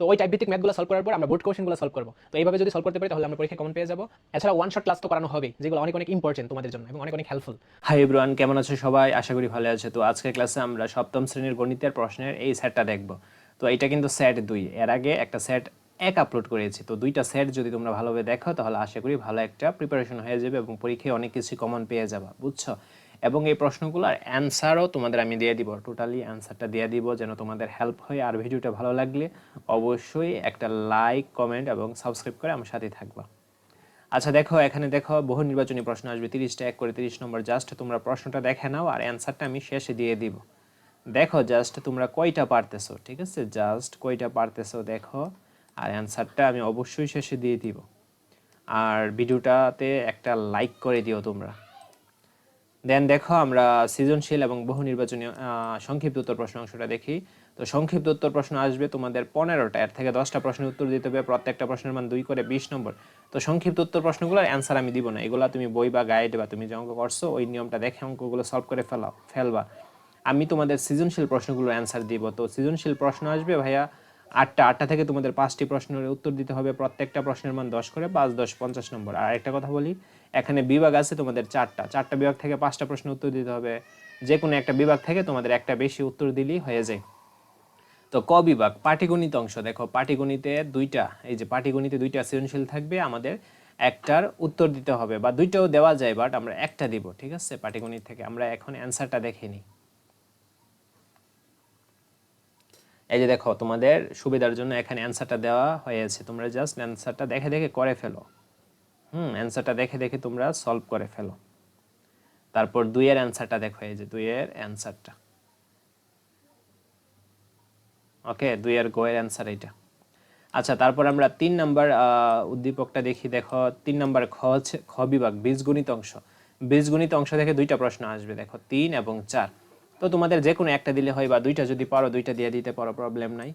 তো ওই টাইপ ভিত্তিক ম্যাথগুলো সলভ করার পর আমরা বোর্ড কোশ্চেনগুলো সলভ করব। তো এইভাবে যদি সলভ করতে পারি, তাহলে আমরা পরীক্ষা কমন পেয়ে যাব। এছাড়া ওয়ান শট ক্লাস তো করানো হবে যেগুলো অনেক অনেক ইম্পর্টেন্ট তোমাদের জন্য এবং অনেক অনেক হেল্পফুল হাই এভরিওয়ান কেমন আছো সবাই? আশা করি ভালো আছে। তো আজকের ক্লাসে আমরা সপ্তম শ্রেণির গণিতের প্রশ্নের এই সেটটা দেখব। তো এটা কিন্তু সেট দুই। এর আগে একটা সেট এক আপলোড করেছি। তো দুইটা সেট যদি তোমরা ভালোভাবে দেখো, তাহলে আশা করি ভালো একটা প্রিপারেশন হয়ে যাবে এবং পরীক্ষায় অনেক কিছু কমন পেয়ে যাবা। বুঝছ? এবং এই প্রশ্নগুলোর অ্যান্সারও তোমাদের আমি দিয়ে দিব। টোটালি অ্যান্সারটা দিয়ে দিব যেন তোমাদের হেল্প হয় আর ভিডিওটা ভালো লাগলে অবশ্যই একটা লাইক কমেন্ট এবং সাবস্ক্রাইব করে আমার সাথে থাকবা। আচ্ছা দেখো, এখানে দেখো, বহু নির্বাচনী প্রশ্ন আসবে। তিরিশটা, এক করে তিরিশ নম্বর জাস্ট তোমরা প্রশ্নটা দেখে নাও আর অ্যান্সারটা আমি শেষে দিয়ে দিব। দেখো জাস্ট তোমরা কয়টা পারতেছো, ঠিক আছে? জাস্ট কয়টা পারতেছো দেখো, আর অ্যান্সারটা আমি অবশ্যই শেষে দিয়ে দিব। আর ভিডিওটাতে একটা লাইক করে দিও তোমরা। দেন দেখো আমরা সৃজনশীল এবং বহু নির্বাচনী সংক্ষিপ্ত উত্তর প্রশ্ন অংশটা দেখি। তো সংক্ষিপ্ত উত্তর প্রশ্ন আসবে তোমাদের পনেরোটা, এর থেকে দশটা প্রশ্নের উত্তর দিতে হবে, প্রত্যেকটা প্রশ্নের মান দুই করে বিশ নম্বর। তো সংক্ষিপ্ত উত্তর প্রশ্নগুলোর অ্যান্সার আমি দিব না, এগুলা তুমি বই বা গাইড বা তুমি যে অঙ্ক করছ, ওই নিয়মটা দেখে অঙ্কগুলো সলভ করে ফেলাও, ফেলবা। আমি তোমাদের সৃজনশীল প্রশ্নগুলোর অ্যান্সার দিব। তো সৃজনশীল প্রশ্ন আসবে ভাইয়া আটটা আটটা থেকে তোমাদের পাঁচটি প্রশ্নের উত্তর দিতে হবে, প্রত্যেকটা প্রশ্নের মান দশ করে, পাঁচ, দশ, পঞ্চাশ নম্বর। আর একটা কথা বলি, এখানে বিভাগ আছে তোমাদের চারটা চারটা বিভাগ থেকে পাঁচটা প্রশ্ন উত্তর দিতে হবে। যে কোনো একটা বিভাগ থেকে তোমাদের একটা বেশি উত্তর দিলেই হয়ে যায়। তো ক বিভাগ? পাটিগণিত অংশ। দেখো, পাটিগণিতে দুইটা, এই যে পাটিগণিতে দুইটা সৃজনশীল থাকবে, আমাদের একটার উত্তর দিতে হবে, বা দুইটাও দেওয়া যায় বাট আমরা একটা দিব, ঠিক আছে? পাটিগণিত থেকে আমরা এখন অ্যান্সারটা দেখে নিই। এই যে দেখো, তোমাদের সুবিধার জন্য এখানে অ্যান্সারটা দেওয়া হয়েছে। তোমরা জাস্ট অ্যান্সারটা দেখে দেখে করে ফেলো। হুম অ্যান্সারটা দেখে দেখে তোমরা সলভ করে ফেলো। তারপর দুইয়ের অ্যান্সারটা দেখো, এই যে দুইয়ের অ্যান্সারটা ওকে দুইয়ের গোয়ের অ্যান্সার এইটা। আচ্ছা তারপর আমরা তিন নাম্বার উদ্দীপকটা দেখি। দেখো, তিন নাম্বার খ হচ্ছে, খ বিভাগ, বীজগণিত অংশ। বীজগণিত অংশ থেকে দুইটা প্রশ্ন আসবে। দেখো, তিন এবং চার। তো তোমাদের যে কোনো একটা দিলে হয় বা দুইটা যদি পারো, দুইটা দিয়ে দিতে পারো প্রবলেম নাই।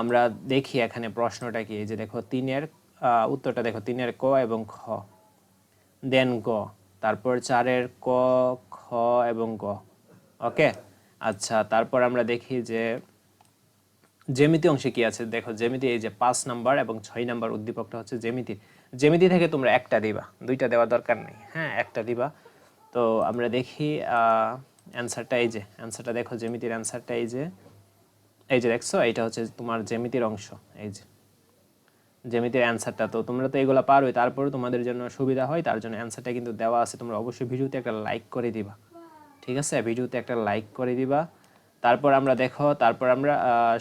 আমরা দেখি এখানে প্রশ্নটা কি যে দেখো তিনের উত্তরটা দেখো, তিনের ক এবং খ। দেন গ, তারপর চারের ক, খ এবং গ। ওকে আচ্ছা তারপর আমরা দেখি যে জ্যামিতি অংশে কি আছে? দেখো জ্যামিতি, এই যে পাঁচ নাম্বার এবং ছয় নাম্বার উদ্দীপকটা হচ্ছে জ্যামিতি। জ্যামিতি থেকে তোমরা একটা দিবা, দুইটা দেওয়ার দরকার নেই। হ্যাঁ একটা দিবা। তো আমরা দেখি অ্যান্সারটা এই যে অ্যান্সারটা দেখো, জ্যামিতির অ্যান্সারটা এই যে। এই যে দেখছ, এইটা হচ্ছে তোমার জ্যামিতির অংশ, এই যে। জ্যামিতির অ্যান্সারটা তো তোমরা তো এগুলো পারোই তারপরে তোমাদের জন্য সুবিধা হয়, তার জন্য অ্যান্সারটা কিন্তু দেওয়া আছে। তোমরা অবশ্যই ভিডিওতে একটা লাইক করে দিবা, ঠিক আছে? ভিডিওতে একটা লাইক করে দিবা। তারপর আমরা দেখো, তারপর আমরা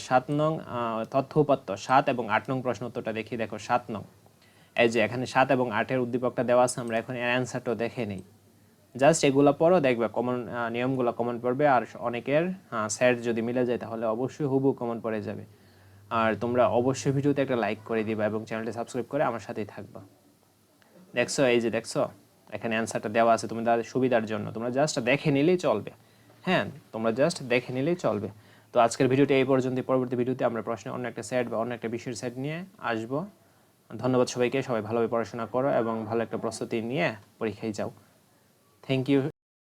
সাত নং তথ্য উপাত্ত, সাত এবং আট নং প্রশ্ন উত্তরটা দেখি, দেখো, সাত নং। এই যে এখানে সাত এবং আটের উদ্দীপকটা দেওয়া আছে, আমরা এখন এর অ্যান্সারটাও দেখে নেই। জাস্ট এগুলো পড়ো, দেখবে কমন নিয়মগুলো কমন পড়বে আর অনেকের স্যার যদি মিলে যায় তাহলে অবশ্যই হুবু কমন পড়ে যাবে। আর তোমরা অবশ্যই ভিডিওতে একটা লাইক করে দিবা এবং চ্যানেলটি সাবস্ক্রাইব করে আমার সাথেই থাকবা। দেখছ, এই যে দেখছ, এখানে অ্যান্সারটা দেওয়া আছে তোমাদের সুবিধার জন্য। তোমরা জাস্ট দেখে নিলেই চলবে। হ্যাঁ তোমরা জাস্ট দেখে নিলেই চলবে। তো আজকের ভিডিওটি এই পর্যন্ত পরবর্তী ভিডিওতে আমরা প্রশ্নে অন্য একটা সেট বা অন্য একটা বিষয়ের সেট নিয়ে আসব। ধন্যবাদ সবাইকে। সবাই ভালোভাবে পড়াশোনা করো এবং ভালো একটা প্রস্তুতি নিয়ে পরীক্ষায় যাও। Thank you.